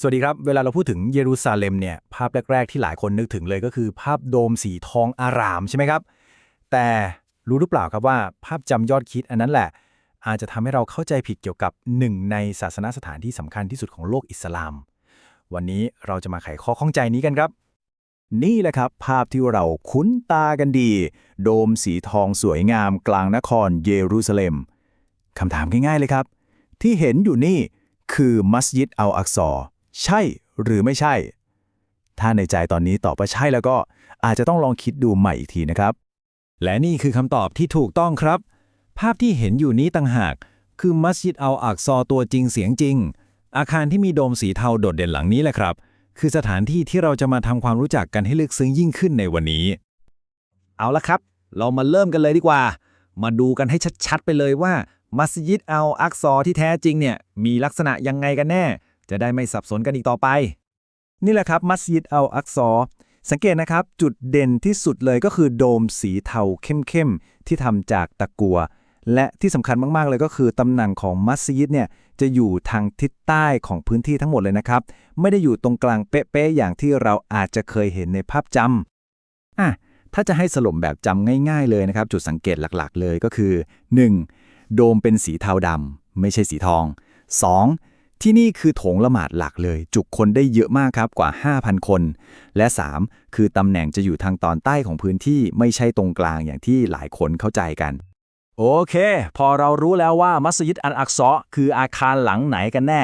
สวัสดีครับ เวลาเราพูดถึงเยรูซาเล็มเนี่ยภาพแรก ๆ ที่หลายคนนึกถึงเลยก็คือภาพโดมสีทองอารามใช่ไหมครับ แต่รู้หรือเปล่าครับว่าภาพจำยอดคิดอันนั้นแหละ อาจจะทำให้เราเข้าใจผิดเกี่ยวกับหนึ่งในศาสนสถานที่สำคัญที่สุดของโลกอิสลาม วันนี้เราจะมาไขข้อข้องใจนี้กันครับ นี่แหละครับ ภาพที่เราคุ้นตากันดี โดมสีทองสวยงามกลางนครเยรูซาเล็มคำถามง่ายๆเลยครับ ที่เห็นอยู่นี่คือมัสยิดอัลอักซอ ใช่หรือไม่ใช่ ถ้าในใจตอนนี้ตอบว่าใช่แล้วก็อาจจะต้องลองคิดดูใหม่อีกทีนะครับ และนี่คือคำตอบที่ถูกต้องครับ ภาพที่เห็นอยู่นี้ต่างหาก คือมัสยิดอัลอักซอตัวจริงเสียงจริง อาคารที่มีโดมสีเทาโดดเด่นหลังนี้แหละครับ คือสถานที่ที่เราจะมาทำความรู้จักกันให้ลึกซึ้งยิ่งขึ้นในวันนี้ เอาละครับ เรามาเริ่มกันเลยดีกว่า มาดูกันให้ชัดๆไปเลยว่ามัสยิดอัลอักซอที่แท้จริงเนี่ยมีลักษณะยังไงกันแน่ จะได้ไม่สับสนกันอีกต่อไป นี่แหละครับมัสยิดอัลอักซอสังเกตนะครับ จุดเด่นที่สุดเลยก็คือโดมสีเทาเข้มๆ ที่ทำจากตะกัว และที่สำคัญมากๆเลยก็คือตำแหน่งของมัสยิดเนี่ยจะอยู่ทางทิศใต้ของพื้นที่ทั้งหมดเลยนะครับ ไม่ได้อยู่ตรงกลางเป๊ะๆอย่างที่เราอาจจะเคยเห็นในภาพจำอะถ้าจะให้สลมแบบจำง่าย ๆเลยนะครับ จุดสังเกตหลักๆ เลยก็คือ 1. โดมเป็นสีเทาดำไม่ใช่สีทอง 2. ที่นี่คือโถงละหมาดหลักเลย จุคนได้เยอะมากครับกว่า 5,000 คน และ 3. คือตำแหน่งจะอยู่ทางตอนใต้ของพื้นที่ไม่ใช่ตรงกลางอย่างที่หลายคนเข้าใจกัน โอเค พอเรารู้แล้วว่ามัสยิดอันอักซอคืออาคารหลังไหนกันแน่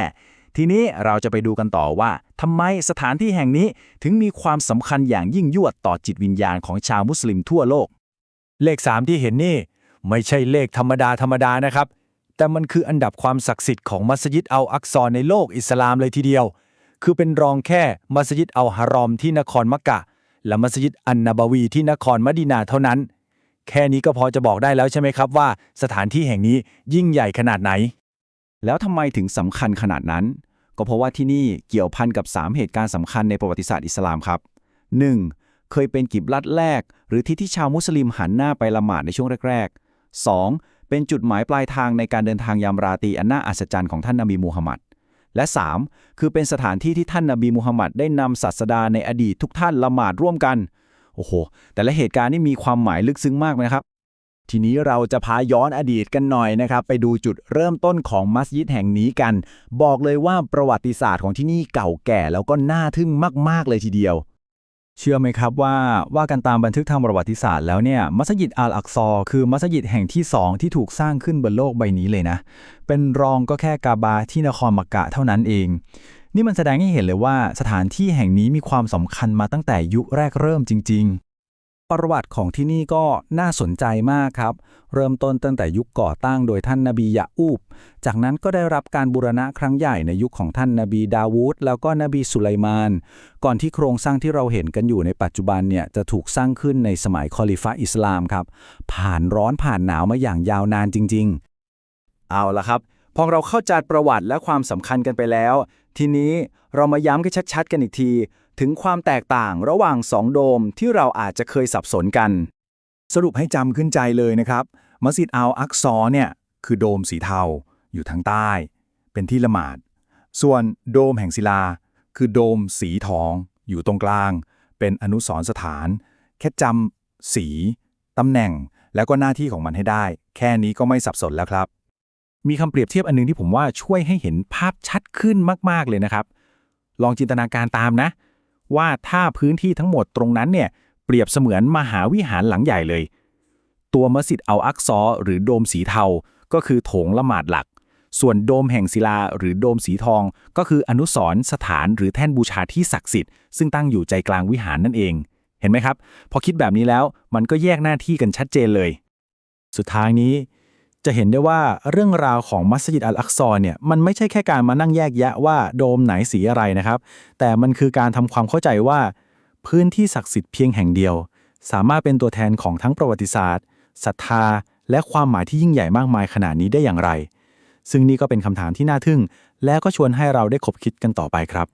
ทีนี้เราจะไปดูกันต่อว่าทำไมสถานที่แห่งนี้ถึงมีความสำคัญอย่างยิ่งยวดต่อจิตวิญญาณของชาวมุสลิมทั่วโลก เลข 3 ที่เห็นนี่ ไม่ใช่เลขธรรมดาธรรมดานะครับ แต่มันคืออันดับความศักดิ์สิทธิ์ของมัสยิดอัลอักซอในโลกอิสลามเลยทีเดียว คือเป็นรองแค่มัสยิดอัลฮารอมที่นครมักกะ และมัสยิดอันนาบวีที่นครมะดีนาเท่านั้น แค่นี้ก็พอจะบอกได้แล้วใช่ไหมครับว่า สถานที่แห่งนี้ยิ่งใหญ่ขนาดไหน แล้วทำไมถึงสำคัญขนาดนั้น ก็เพราะว่าที่นี่เกี่ยวพันกับ 3 เหตุการณ์สำคัญในประวัติศาสตร์อิสลามครับ 1. เคยเป็นกิบลัดแรก หรือที่ที่ชาวมุสลิมหันหน้าไปละหมาดในช่วงแรกๆ 2. เป็นจุดหมายปลายทางในการเดินทางยามราตรีอันน่าอัศจรรย์ของท่านนบีมูฮัมมัดและ 3. คือเป็นสถานที่ที่ท่านนบีมูฮัมมัดได้นำศาสดาในอดีตทุกท่านละหมาดร่วมกัน โอ้โห แต่ละเหตุการณ์นี่มีความหมายลึกซึ้งมากนะครับ ทีนี้เราจะพาย้อนอดีตกันหน่อยนะครับ ไปดูจุดเริ่มต้นของมัสยิดแห่งนี้กัน บอกเลยว่าประวัติศาสตร์ของที่นี่เก่าแก่แล้วก็น่าทึ่งมาก ๆ เลยทีเดียว เชื่อไหมครับว่าว่ากันตามบันทึกทางประวัติศาสตร์แล้วเนี่ยมัสยิดอัลอักซอคือมัสยิดแห่งที่สองที่ถูกสร้างขึ้นบนโลกใบนี้เลยนะ เป็นรองก็แค่กาบาที่นครมักกะเท่านั้นเอง นี่มันแสดงให้เห็นเลยว่าสถานที่แห่งนี้มีความสำคัญมาตั้งแต่ยุคแรกเริ่มจริงๆ ประวัติของที่นี่ก็น่าสนใจมากครับ เริ่มต้นตั้งแต่ยุคก่อตั้งโดยท่านนบียะอูบ จากนั้นก็ได้รับการบูรณะครั้งใหญ่ในยุคของท่านนบีดาวูดแล้วก็นบีสุไลมาน ก่อนที่โครงสร้างที่เราเห็นกันอยู่ในปัจจุบันเนี่ยจะถูกสร้างขึ้นในสมัยคอลิฟะอิสลามครับ ผ่านร้อนผ่านหนาวมาอย่างยาวนานจริง ๆ เอาละครับ พอเราเข้าใจประวัติและความสำคัญกันไปแล้ว ทีนี้เรามาย้ำกันชัดๆ กันอีกที ถึงความแตกต่างระหว่างสองโดมที่เราอาจจะเคยสับสนกัน สรุปให้จำขึ้นใจเลยนะครับมัสยิดอัลอักซอเนี่ยคือโดมสีเทาอยู่ทางใต้ เป็นที่ละหมาด ส่วนโดมแห่งศิลา คือโดมสีทองอยู่ตรงกลาง เป็นอนุสรสถาน แค่จำสีตำแหน่งแล้วก็หน้าที่ของมันให้ได้ แค่นี้ก็ไม่สับสนแล้วครับ มีคำเปรียบเทียบอันนึงที่ผมว่าช่วยให้เห็นภาพชัดขึ้นมาก ๆ เลยนะครับ ลองจินตนาการตามนะ ว่าถ้าพื้นที่ทั้งหมดตรงนั้นเนี่ยเปรียบเสมือนมหาวิหารหลังใหญ่เลย ตัวมัสยิดอัลอักซอหรือโดมสีเทา ก็คือโถงละหมาดหลัก ส่วนโดมแห่งศิลาหรือโดมสีทอง ก็คืออนุสรณสถานหรือแท่นบูชาที่ศักดิ์สิทธิ์ ซึ่งตั้งอยู่ใจกลางวิหารนั่นเอง เห็นไหมครับ พอคิดแบบนี้แล้วมันก็แยกหน้าที่กันชัดเจนเลย สุดท้ายนี้ จะเห็นได้ว่าเรื่องราวของมัสยิดอัลอักซอเนี่ยมันไม่ใช่แค่การมานั่งแยกแยะว่าโดมไหนสีอะไรนะครับ แต่มันคือการทำความเข้าใจว่า พื้นที่ศักดิ์สิทธิ์เพียงแห่งเดียว สามารถเป็นตัวแทนของทั้งประวัติศาสตร์ศรัทธา และความหมายที่ยิ่งใหญ่มากมายขนาดนี้ได้อย่างไร ซึ่งนี่ก็เป็นคำถามที่น่าทึ่ง และก็ชวนให้เราได้คบคิดกันต่อไปครับ